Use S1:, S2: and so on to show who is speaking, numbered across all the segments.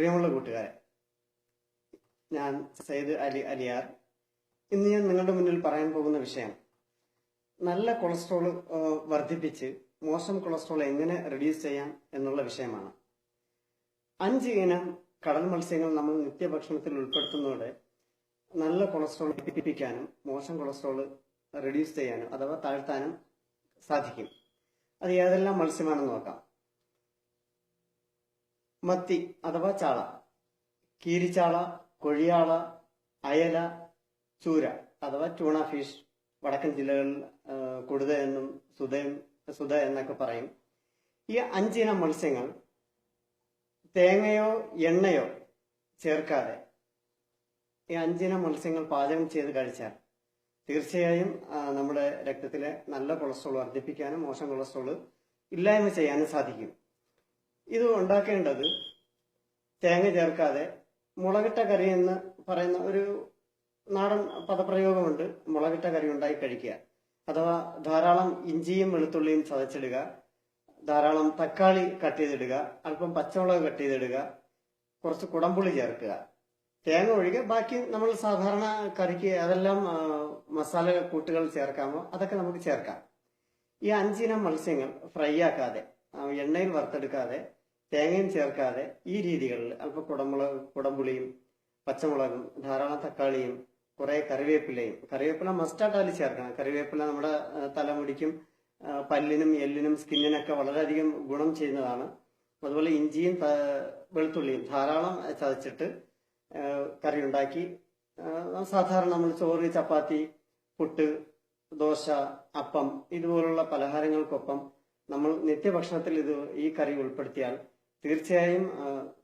S1: പ്രിയമുള്ള കൂട്ടുകാരെ ഞാൻ സയ്യിദ് അലി അലിയാർ. ഇന്ന് ഞാൻ നിങ്ങളുടെ മുന്നിൽ പറയാൻ പോകുന്ന വിഷയം നല്ല കൊളസ്ട്രോൾ വർദ്ധിപ്പിച്ച് മോശം കൊളസ്ട്രോൾ എങ്ങനെ റിഡ്യൂസ് ചെയ്യാം എന്നുള്ള വിഷയമാണ്. അഞ്ച് ഇനം കടൽ മത്സ്യങ്ങൾ നമ്മൾ നിത്യഭക്ഷണത്തിൽ ഉൾപ്പെടുത്തുന്നതോടെ നല്ല കൊളസ്ട്രോൾ വർദ്ധിപ്പിക്കാനും മോശം കൊളസ്ട്രോൾ റിഡ്യൂസ് ചെയ്യാനും അഥവാ താഴ്ത്താനും സാധിക്കും. അത് ഏതെല്ലാം മത്സ്യമാണെന്ന് നോക്കാം. മത്തി അഥവാ ചാള. കീരിച്ചാള കൊഴിയാള അയല ചൂര അഥവാ ട്യൂണ ഫിഷ് വടക്കൻ ജില്ലകളിൽ കൊടുത എന്നും സുതയും സുത എന്നൊക്കെ പറയും. ഈ അഞ്ചിനം മത്സ്യങ്ങൾ തേങ്ങയോ എണ്ണയോ ചേർക്കാതെ ഈ അഞ്ചിനം മത്സ്യങ്ങൾ പാചകം ചെയ്ത് കഴിച്ചാൽ തീർച്ചയായും നമ്മുടെ രക്തത്തിലെ നല്ല കൊളസ്ട്രോൾ വർദ്ധിപ്പിക്കാനും മോശം കൊളസ്ട്രോൾ ഇല്ലായ്മ ചെയ്യാനും സാധിക്കും. ഇത് ഉണ്ടാക്കേണ്ടത് തേങ്ങ ചേർക്കാതെ മുളകിട്ട കറി എന്ന് പറയുന്ന ഒരു നാടൻ പദപ്രയോഗമുണ്ട്. മുളകിട്ട കറി ഉണ്ടായി കഴിക്കുക. അഥവാ ധാരാളം ഇഞ്ചിയും വെളുത്തുള്ളിയും ചതച്ചിടുക. ധാരാളം തക്കാളി കട്ട് ചെയ്തിടുക. അല്പം പച്ചമുളക് കട്ട് ചെയ്തിടുക. കുറച്ച് കുടംപുളി ചേർക്കുക. തേങ്ങ ഒഴികെ ബാക്കി നമ്മൾ സാധാരണ കറിക്ക് അതെല്ലാം മസാല കൂട്ടുകൾ ചേർക്കാമോ അതൊക്കെ നമുക്ക് ചേർക്കാം. ഈ അഞ്ചിനം മത്സ്യങ്ങൾ ഫ്രൈ ആക്കാതെ എണ്ണയിൽ വറുത്തെടുക്കാതെ തേങ്ങയും ചേർക്കാതെ ഈ രീതികളിൽ അല്പം കുടമുളക് കുടംപുളിയും പച്ചമുളകും ധാരാളം തക്കാളിയും കുറെ കറിവേപ്പിലയും. കറിവേപ്പില മസ്റ്റായിട്ട് അതിൽ ചേർക്കണം. കറിവേപ്പില നമ്മുടെ തലമുടിക്കും പല്ലിനും എല്ലിനും സ്കിന്നിനൊക്കെ വളരെയധികം ഗുണം ചെയ്യുന്നതാണ്. അതുപോലെ ഇഞ്ചിയും വെളുത്തുള്ളിയും ധാരാളം ചതച്ചിട്ട് കറി ഉണ്ടാക്കി സാധാരണ നമ്മൾ ചോറ് ചപ്പാത്തി പുട്ട് ദോശ അപ്പം ഇതുപോലുള്ള പലഹാരങ്ങൾക്കൊപ്പം നമ്മൾ നിത്യഭക്ഷണത്തിൽ ഇത് ഈ കറി ഉൾപ്പെടുത്തിയാൽ തീർച്ചയായും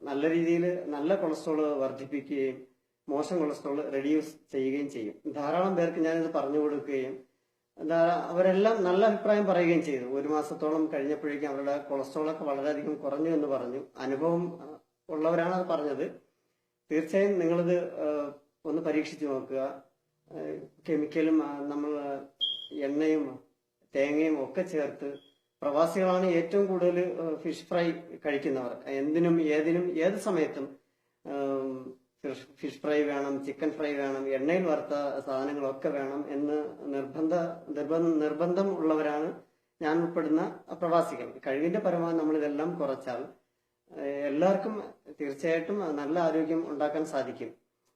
S1: നല്ല രീതിയിൽ നല്ല കൊളസ്ട്രോൾ വർദ്ധിപ്പിക്കുകയും മോശം കൊളസ്ട്രോൾ റെഡ്യൂസ് ചെയ്യുകയും ചെയ്യും. ധാരാളം പേർക്ക് ഞാനിത് പറഞ്ഞു കൊടുക്കുകയും അവരെല്ലാം നല്ല അഭിപ്രായം പറയുകയും ചെയ്തു. ഒരു മാസത്തോളം കഴിഞ്ഞപ്പോഴേക്കും അവരുടെ കൊളസ്ട്രോൾ ഒക്കെ വളരെയധികം കുറഞ്ഞു എന്ന് പറഞ്ഞു. അനുഭവം ഉള്ളവരാണ് അത് പറഞ്ഞത്. തീർച്ചയായും നിങ്ങളിത് ഒന്ന് പരീക്ഷിച്ചു നോക്കുക. കെമിക്കലും നമ്മൾ എണ്ണയും തേങ്ങയും ഒക്കെ ചേർത്ത് പ്രവാസികളാണ് ഏറ്റവും കൂടുതൽ ഫിഷ് ഫ്രൈ കഴിക്കുന്നവർ. എന്തിനും ഏതിനും ഏത് സമയത്തും ഫിഷ് ഫ്രൈ വേണം ചിക്കൻ ഫ്രൈ വേണം എണ്ണയിൽ വറുത്ത സാധനങ്ങളൊക്കെ വേണം എന്ന് നിർബന്ധ നിർബന്ധം ഉള്ളവരാണ് ഞാൻ ഉൾപ്പെടുന്ന പ്രവാസികൾ. കഴിവിന്റെ പരമാവധി നമ്മൾ ഇതെല്ലാം കുറച്ചാൽ എല്ലാവർക്കും തീർച്ചയായിട്ടും നല്ല ആരോഗ്യം ഉണ്ടാക്കാൻ സാധിക്കും.